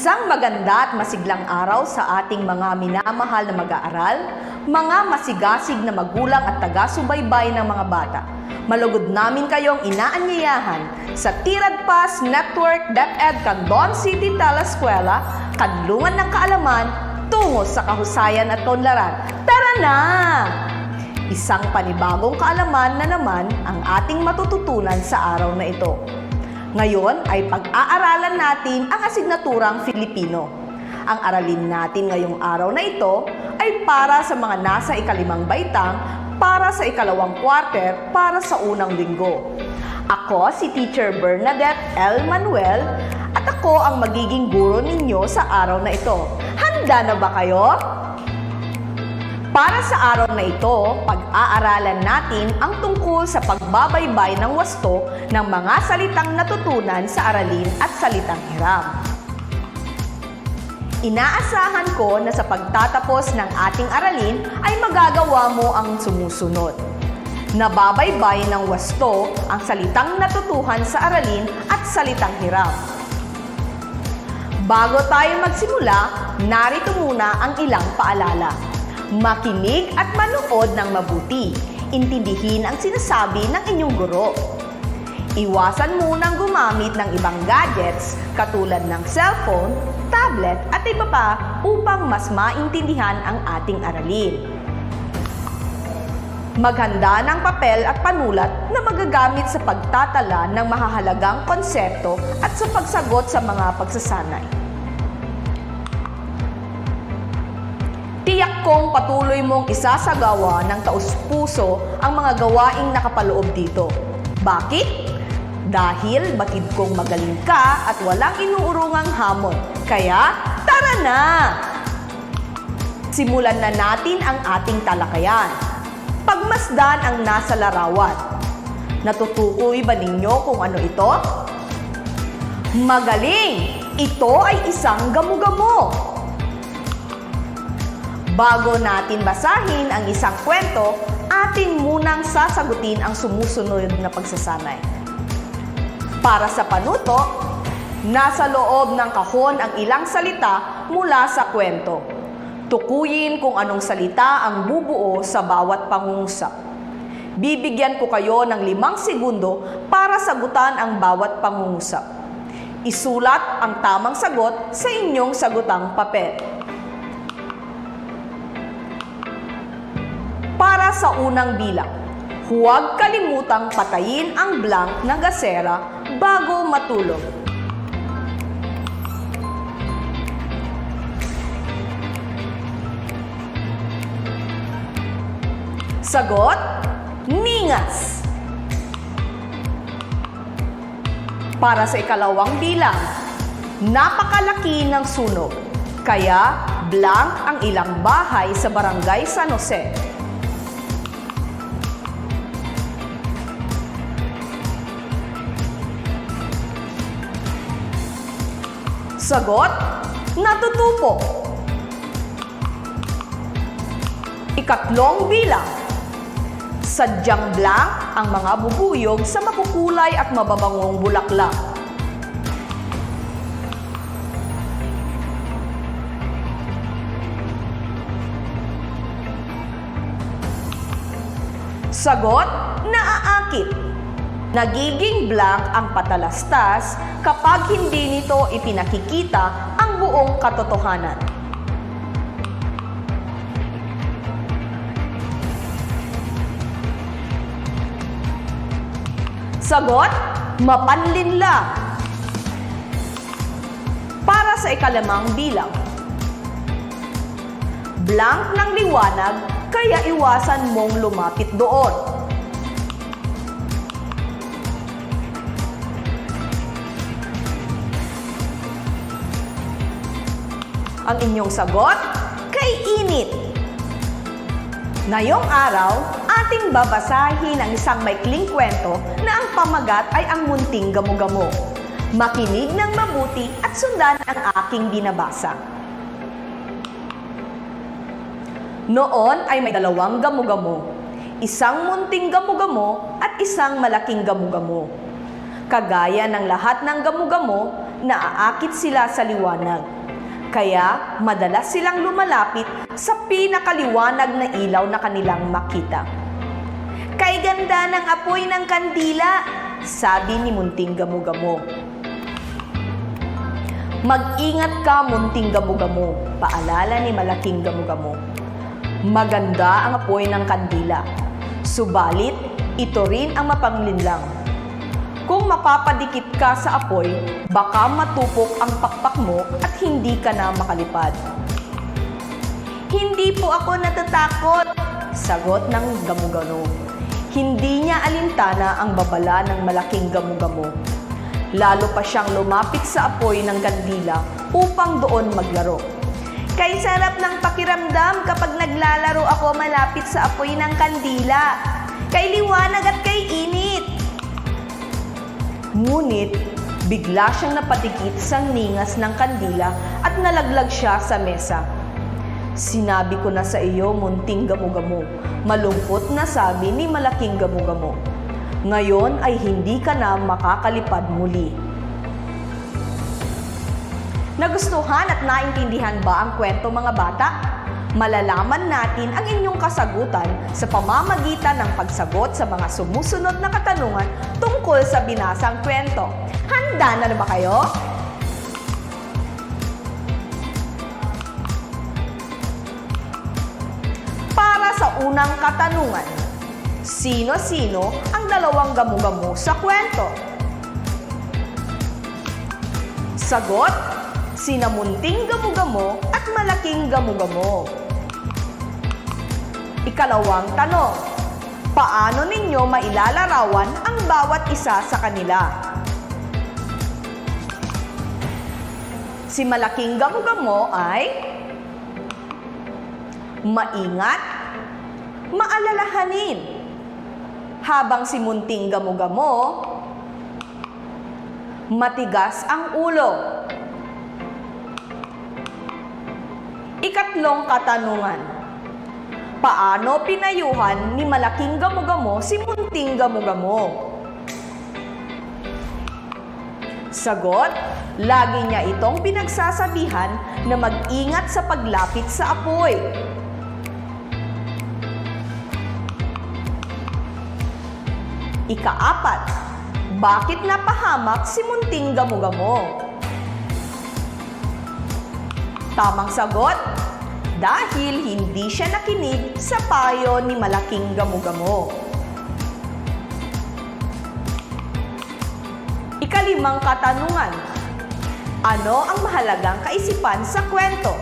Isang maganda at masiglang araw sa ating mga minamahal na mag-aaral, mga masigasig na magulang at taga-subaybay ng mga bata. Malugod namin kayong inaanyayahan sa Tirad Pass Network DepEd Candon City Telescuela, Kanlungan ng Kaalaman, tungo sa kahusayan at kaunlaran. Tara na! Isang panibagong kaalaman na naman ang ating matututunan sa araw na ito. Ngayon ay pag-aaralan natin ang asignaturang Filipino. Ang aralin natin ngayong araw na ito ay para sa mga nasa ikalimang baitang, para sa ikalawang quarter, para sa unang linggo. Ako si Teacher Bernadette L. Manuel at ako ang magiging guro ninyo sa araw na ito. Handa na ba kayo? Para sa araw na ito, pag-aaralan natin ang tungkol sa pagbabaybay ng wasto ng mga salitang natutunan sa aralin at salitang hiram. Inaasahan ko na sa pagtatapos ng ating aralin ay magagawa mo ang sumusunod. Nababaybay ng wasto ang salitang natutuhan sa aralin at salitang hiram. Bago tayo magsimula, narito muna ang ilang paalala. Makinig at manood ng mabuti. Intindihin ang sinasabi ng inyong guro. Iwasan munang gumamit ng ibang gadgets katulad ng cellphone, tablet at iba pa upang mas maintindihan ang ating aralin. Maghanda ng papel at panulat na magagamit sa pagtatala ng mahahalagang konsepto at sa pagsagot sa mga pagsasanay. Kong patuloy mong isasagawa ng taus-puso ang mga gawaing nakapaloob dito. Bakit? Dahil batid kong magaling ka at walang inuurungang hamon. Kaya, tara na! Simulan na natin ang ating talakayan. Pagmasdan ang nasa larawan. Natutukoy ba ninyo kung ano ito? Magaling! Ito ay isang gamu-gamo. Bago natin basahin ang isang kwento, atin munang sasagutin ang sumusunod na pagsasanay. Para sa panuto, nasa loob ng kahon ang ilang salita mula sa kwento. Tukuyin kung anong salita ang bubuo sa bawat pangungusap. Bibigyan ko kayo ng limang segundo para sagutan ang bawat pangungusap. Isulat ang tamang sagot sa inyong sagutang papel. Sa unang bilang, huwag kalimutang patayin ang blank ng gasera bago matulog. Sagot, ningas. Para sa ikalawang bilang, napakalaki ng sunog. Kaya, blank ang ilang bahay sa barangay San Jose. Sagot, natutupo. Ikatlong bilang, sadyang blank ang mga bubuyog sa makukulay at mababangong bulaklak. Sagot, naaakit. Nagiging blank ang patalastas kapag hindi nito ipinakikita ang buong katotohanan. Sagot, mapanlin lang. Para sa ikalamang bilang. Blank ng liwanag, kaya iwasan mong lumapit doon. Ang inyong sagot, kay init. Ngayong araw, ating babasahin ang isang maikling kwento na ang pamagat ay ang munting gamo-gamo. Makinig ng mabuti at sundan ang aking binabasa. Noon ay may dalawang gamo-gamo. Isang munting gamo-gamo at isang malaking gamo-gamo. Kagaya ng lahat ng gamo-gamo, naaakit sila sa liwanag. Kaya madalas silang lumalapit sa pinakaliwanag na ilaw na kanilang makita. Kay ganda ng apoy ng kandila, sabi ni munting gamo-gamo. Mag-ingat ka, munting gamo-gamo, paalala ni malaking gamo-gamo. Maganda ang apoy ng kandila, subalit ito rin ang mapanglinlang. Kung mapapadikit ka sa apoy, baka matupok ang pakpak mo at hindi ka na makalipad. Hindi po ako natatakot, sagot ng gamo-gamo. Hindi niya alintana ang babala ng malaking gamo-gamo. Lalo pa siyang lumapit sa apoy ng kandila upang doon maglaro. Kay sarap ng pakiramdam kapag naglalaro ako malapit sa apoy ng kandila. Kay liwanag at kay init. Ngunit, bigla siyang napatikit sa ningas ng kandila at nalaglag siya sa mesa. Sinabi ko na sa iyo, munting gamo-gamo. Malungkot na sabi ni malaking gamo-gamo. Ngayon ay hindi ka na makakalipad muli. Nagustuhan at naintindihan ba ang kwento mga bata? Malalaman natin ang inyong kasagutan sa pamamagitan ng pagsagot sa mga sumusunod na katanungan tungkol sa binasang kwento. Handa na ba kayo? Para sa unang katanungan, sino-sino ang dalawang gamu-gamu sa kwento? Sagot, sinamunting gamu-gamo at malaking gamu-gamo. Ikalawang tanong, paano ninyo mailalarawan ang bawat isa sa kanila? Si malaking gamu-gamo ay maingat, maalalahanin. Habang si munting gamo-gamo, matigas ang ulo. Ikatlong katanungan. Paano pinayuhan ni malaking gamo-gamo si munting gamo-gamo? Sagot, lagi niya itong pinagsasabihan na mag-ingat sa paglapit sa apoy. Ikaapat, bakit napahamak si munting gamo-gamo? Tamang sagot, dahil hindi siya nakinig sa payo ni malaking gamo-gamo. Ikalimang katanungan, ano ang mahalagang kaisipan sa kwento?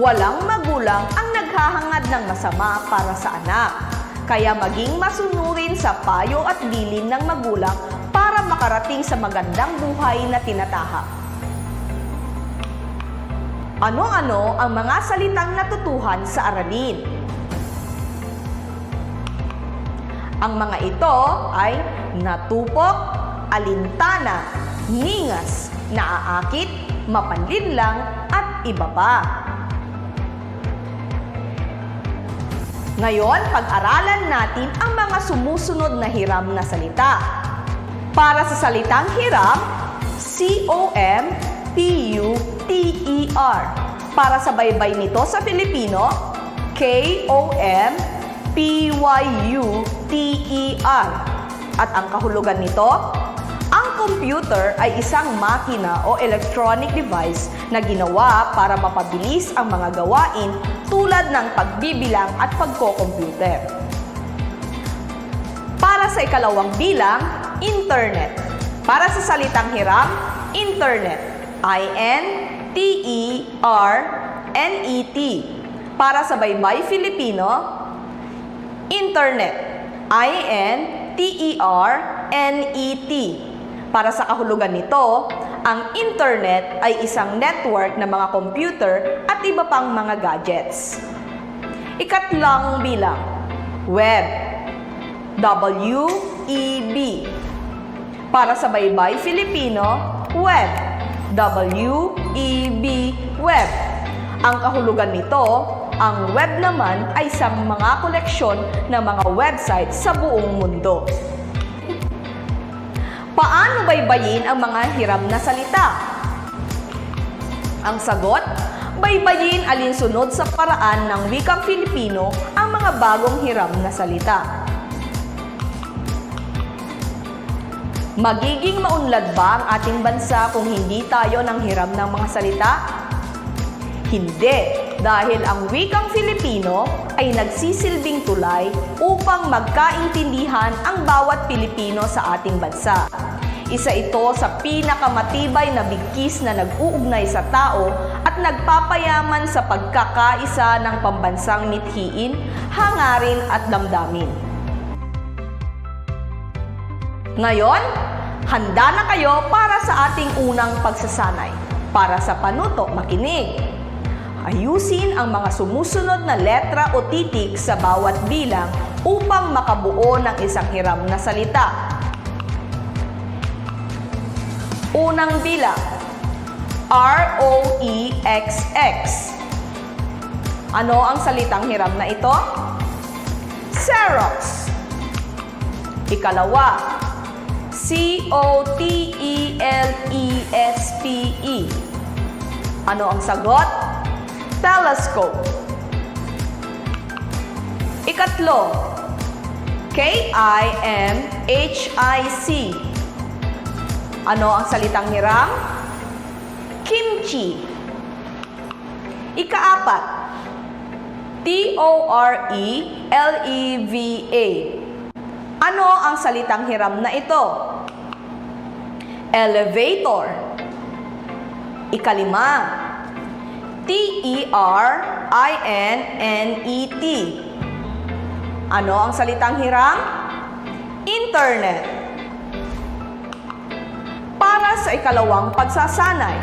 Walang magulang ang naghahangad ng masama para sa anak. Kaya maging masunurin sa payo at bilin ng magulang para makarating sa magandang buhay na tinatahak. Ano-ano ang mga salitang natutuhan sa aralin? Ang mga ito ay natupok, alintana, ningas, naaakit, mapanlinlang, at iba pa. Ngayon, pag-aralan natin ang mga sumusunod na hiram na salita. Para sa salitang hiram, C-O-M-P-U-T-E-R. Para sa baybay nito sa Filipino, K-O-M-P-Y-U-T-E-R. At ang kahulugan nito, ang computer ay isang makina o electronic device na ginawa para mapabilis ang mga gawain tulad ng pagbibilang at pagko-computer. Para sa ikalawang bilang, internet. Para sa salitang hiram, internet. I-N-T-E-R-N-E-T. Para sa baybay Filipino, internet. I-N-T-E-R-N-E-T. Para sa kahulugan nito, ang internet ay isang network ng mga computer at iba pang mga gadgets. Ikatlang bilang, web. W-E-B. Para sa baybay Filipino, web. W-E-B, web. Ang kahulugan nito, ang web naman ay isang mga koleksyon ng mga website sa buong mundo. Paano baybayin ang mga hiram na salita? Ang sagot, baybayin alinsunod sa paraan ng wikang Filipino ang mga bagong hiram na salita. Magiging maunlad ba ang ating bansa kung hindi tayo nang hiram ng mga salita? Hindi, dahil ang wikang Filipino ay nagsisilbing tulay upang magkaintindihan ang bawat Pilipino sa ating bansa. Isa ito sa pinakamatibay na bigkis na nag-uugnay sa tao at nagpapayaman sa pagkakaisa ng pambansang mithiin, hangarin at damdamin. Ngayon, handa na kayo para sa ating unang pagsasanay. Para sa panuto, makinig. Ayusin ang mga sumusunod na letra o titik sa bawat bilang upang makabuo ng isang hiram na salita. Unang bilang, R-O-E-X-X. Ano ang salitang hiram na ito? Xerox. Ikalawa, E C-O-T-E-L-E-S-P-E. Ano ang sagot? Telescope. Ikatlo, K-I-M-H-I-C. Ano ang salitang hiram? Kimchi. Ikaapat, T-O-R-E-L-E-V-A. Ano ang salitang hiram na ito? Elevator. Ikalima, T-E-R-I-N-N-E-T. Ano ang salitang hiram? Internet. Para sa ikalawang pagsasanay.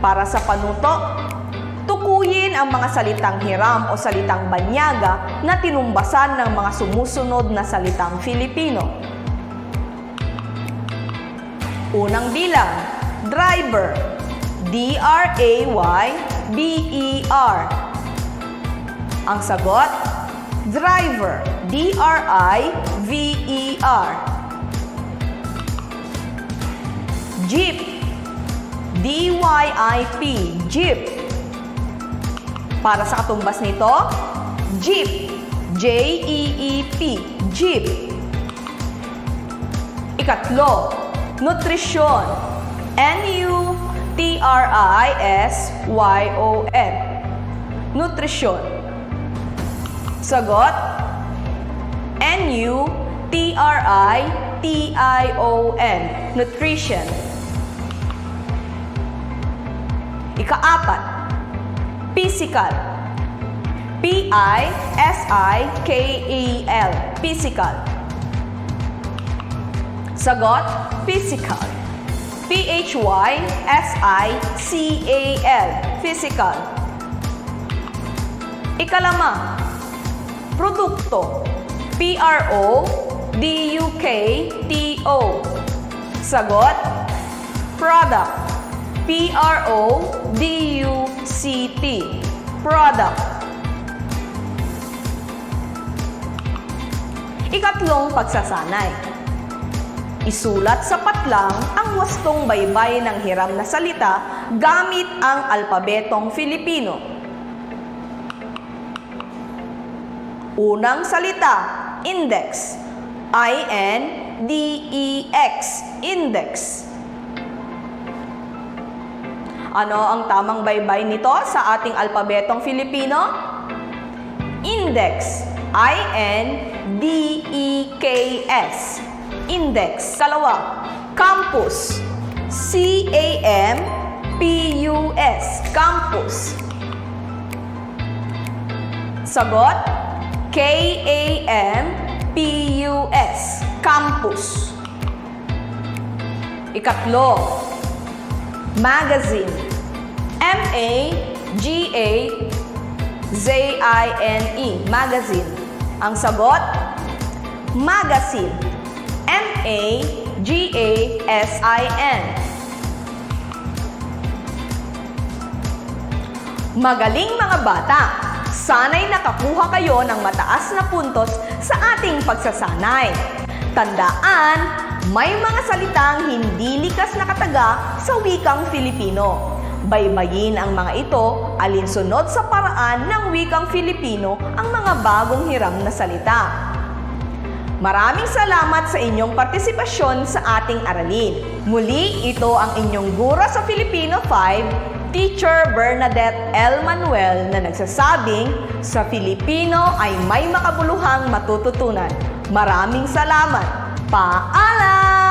Para sa panuto, tukuyin ang mga salitang hiram o salitang banyaga na tinumbasan ng mga sumusunod na salitang Filipino. Unang bilang, driver. D-R-A-Y-B-E-R. Ang sagot, driver. D-R-I-V-E-R. Jeep. D-Y-I-P. Jeep. Para sa katumbas nito, Jeep. J-E-E-P. Jeep. Ikatlo, nutrisyon. N-U-T-R-I-S-Y-O-N. Nutrisyon. Sagot, N-U-T-R-I-T-I-O-N. Nutrition. Ikaapat, physical. P-I-S-I-K-E-L. Physical. Sagot, physical. P-H-Y-S-I-C-A-L. Physical. Ikalama, produkto. P-R-O-D-U-K-T-O. Sagot, product. P-R-O-D-U-C-T. Product. Ikatlong pagsasanay. Isulat sa patlang ang wastong baybay ng hiram na salita gamit ang alpabetong Filipino. Unang salita, index. I-N-D-E-X. Index. Ano ang tamang baybay nito sa ating alpabetong Filipino? Index. I-N-D-E-K-S. Index. Kalawa, campus. C-A-M-P-U-S. Campus. Sagot, K-A-M-P-U-S. Campus. Ikatlo, magazine. M-A-G-A-Z-I-N-E. Magazine. Ang sagot, magazine. M-A-G-A-S-I-N. Magaling mga bata! Sana'y nakakuha kayo ng mataas na puntos sa ating pagsasanay. Tandaan, may mga salitang hindi likas na kataga sa wikang Filipino. Baybayin ang mga ito alinsunod sa paraan ng wikang Filipino ang mga bagong hiram na salita. Maraming salamat sa inyong partisipasyon sa ating aralin. Muli, ito ang inyong guro sa Filipino 5, Teacher Bernadette L. Manuel na nagsasabing, sa Filipino ay may makabuluhang matututunan. Maraming salamat. 巴阿拉。